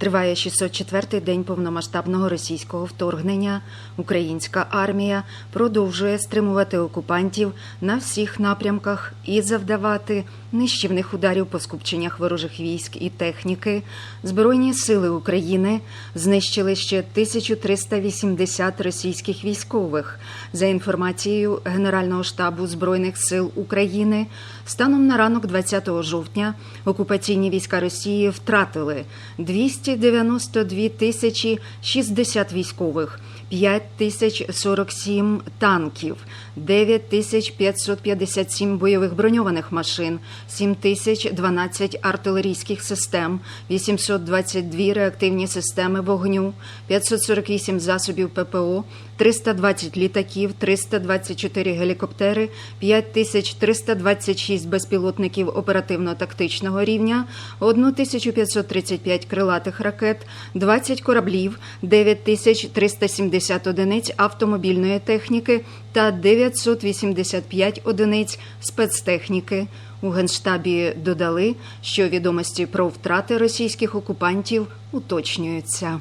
Триває 604-й день повномасштабного російського вторгнення. Українська армія продовжує стримувати окупантів на всіх напрямках і завдавати нищівних ударів по скупченнях ворожих військ і техніки. Збройні сили України знищили ще 1380 російських військових. За інформацією Генерального штабу Збройних сил України, станом на ранок 20 жовтня окупаційні війська Росії втратили 292 тисячі 60 військових, 5 тисяч 47 танків, 9 тисяч 557 бойових броньованих машин, 7 тисяч 12 артилерійських систем, 822 реактивні системи вогню, 548 засобів ППО, 320 літаків, 324 гелікоптери, 5326 безпілотників оперативно-тактичного рівня, 1535 крилатих ракет, 20 кораблів, 9370 одиниць автомобільної техніки та 985 одиниць спецтехніки. У Генштабі додали, що відомості про втрати російських окупантів уточнюються.